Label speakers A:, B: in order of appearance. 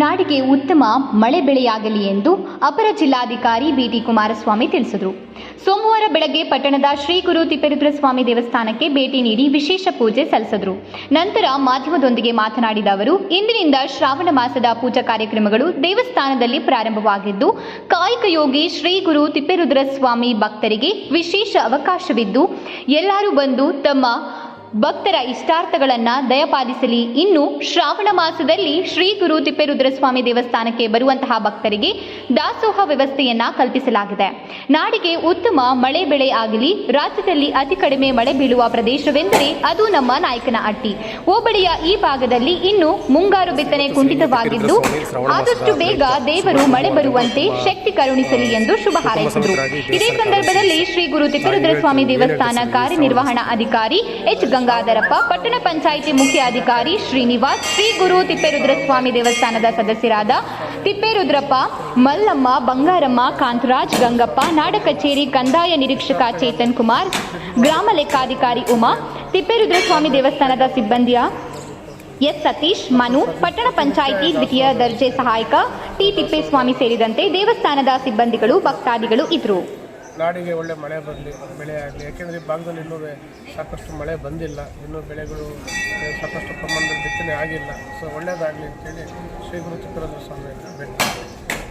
A: ನಾಡಿಗೆ ಉತ್ತಮ ಮಳೆ ಬೆಳೆಯಾಗಲಿ ಎಂದು ಅಪರ ಜಿಲ್ಲಾಧಿಕಾರಿ ಬಿಟಿ ಕುಮಾರಸ್ವಾಮಿ ತಿಳಿಸಿದರು. ಸೋಮವಾರ ಬೆಳಗ್ಗೆ ಪಟ್ಟಣದ ಶ್ರೀ ಗುರು ತಿಪ್ಪೇರುದ್ರಸ್ವಾಮಿ ದೇವಸ್ಥಾನಕ್ಕೆ ಭೇಟಿ ನೀಡಿ ವಿಶೇಷ ಪೂಜೆ ಸಲ್ಲಿಸಿದರು. ನಂತರ ಮಾಧ್ಯಮದೊಂದಿಗೆ ಮಾತನಾಡಿದ ಅವರು, ಇಂದಿನಿಂದ ಶ್ರಾವಣ ಮಾಸದ ಪೂಜಾ ಕಾರ್ಯಕ್ರಮಗಳು ದೇವಸ್ಥಾನದಲ್ಲಿ ಪ್ರಾರಂಭವಾಗಿದ್ದು, ಕಾಯಕ ಯೋಗಿ ಶ್ರೀ ಗುರು ತಿಪ್ಪೇರುದ್ರಸ್ವಾಮಿ ಭಕ್ತರಿಗೆ ವಿಶೇಷ ಅವಕಾಶವಿದ್ದು, ಎಲ್ಲರೂ ಬಂದು ತಮ್ಮ ಭಕ್ತರ ಇಷ್ಟಾರ್ಥಗಳನ್ನ ದಯಪಾಲಿಸಲಿ. ಇನ್ನು ಶ್ರಾವಣ ಮಾಸದಲ್ಲಿ ಶ್ರೀ ಗುರು ತಿಪ್ಪೇರುದ್ರಸ್ವಾಮಿ ದೇವಸ್ಥಾನಕ್ಕೆ ಬರುವಂತಹ ಭಕ್ತರಿಗೆ ದಾಸೋಹ ವ್ಯವಸ್ಥೆಯನ್ನ ಕಲ್ಪಿಸಲಾಗಿದೆ. ನಾಡಿಗೆ ಉತ್ತಮ ಮಳೆ ಬೆಳೆ ಆಗಲಿ, ರಾಜ್ಯದಲ್ಲಿ ಅತಿ ಕಡಿಮೆ ಮಳೆ ಬೀಳುವ ಪ್ರದೇಶವೆಂದರೆ ಅದು ನಮ್ಮ ನಾಯಕನ ಅಟ್ಟಿ. ಹೋಬಳಿಯ ಈ ಭಾಗದಲ್ಲಿ ಇನ್ನು ಮುಂಗಾರು ಬಿತ್ತನೆ ಕುಂಠಿತವಾಗಿದ್ದು, ಆದಷ್ಟು ಬೇಗ ದೇವರು ಮಳೆ ಬರುವಂತೆ ಶಕ್ತಿ ಕರುಣಿಸಲಿ ಎಂದು ಶುಭ ಹಾರೈಸಿದರು. ಇದೇ ಸಂದರ್ಭದಲ್ಲಿ ಶ್ರೀ ಗುರು ತಿಪ್ಪೇರುದ್ರಸ್ವಾಮಿ ದೇವಸ್ಥಾನ ಕಾರ್ಯನಿರ್ವಹಣಾ ಅಧಿಕಾರಿ ಎಚ್ ಗಂಗಾಧರಪ್ಪ, ಪಟ್ಟಣ ಪಂಚಾಯಿತಿ ಮುಖ್ಯ ಅಧಿಕಾರಿ ಶ್ರೀನಿವಾಸ್, ಶ್ರೀ ಗುರು ತಿಪ್ಪೇರುದ್ರಸ್ವಾಮಿ ದೇವಸ್ಥಾನದ ಸದಸ್ಯರಾದ ತಿಪ್ಪೇರುದ್ರಪ್ಪ, ಮಲ್ಲಮ್ಮ, ಬಂಗಾರಮ್ಮ, ಕಾಂತರಾಜ್, ಗಂಗಪ್ಪ, ನಾಡ ಕಚೇರಿ ಕಂದಾಯ ನಿರೀಕ್ಷಕ ಚೇತನ್ ಕುಮಾರ್, ಗ್ರಾಮ ಲೆಕ್ಕಾಧಿಕಾರಿ ಉಮಾ, ತಿಪ್ಪೇರುದ್ರಸ್ವಾಮಿ ದೇವಸ್ಥಾನದ ಸಿಬ್ಬಂದಿಯ ಎಸ್ ಸತೀಶ್, ಮನು, ಪಟ್ಟಣ ಪಂಚಾಯಿತಿ ದ್ವಿತೀಯ ದರ್ಜೆ ಸಹಾಯಕ ಟಿ ತಿಪ್ಪೇಸ್ವಾಮಿ ಸೇರಿದಂತೆ ದೇವಸ್ಥಾನದ ಸಿಬ್ಬಂದಿಗಳು, ಭಕ್ತಾದಿಗಳು ಇದ್ದರು.
B: ನಾಡಿಗೆ ಒಳ್ಳೆ ಮಳೆ ಬರಲಿ ಬೆಳೆ ಆಗಲಿ ಯಾಕೆಂದರೆ ಈ ಭಾಗದಲ್ಲಿ ಇನ್ನೂ ಸಾಕಷ್ಟು ಮಳೆ ಬಂದಿಲ್ಲ. ಇನ್ನೂ ಬೆಳೆಗಳು ಸಾಕಷ್ಟು ಪ್ರಮಾಣದಲ್ಲಿ ಬಿತ್ತನೆ ಆಗಿಲ್ಲ. ಸೊ ಒಳ್ಳೆಯದಾಗಲಿ ಅಂತೇಳಿ ಶ್ರೀ ಗುರು ಚಿತ್ರದ ಸ್ವಾಮಿಯನ್ನು ಭೇಟಿ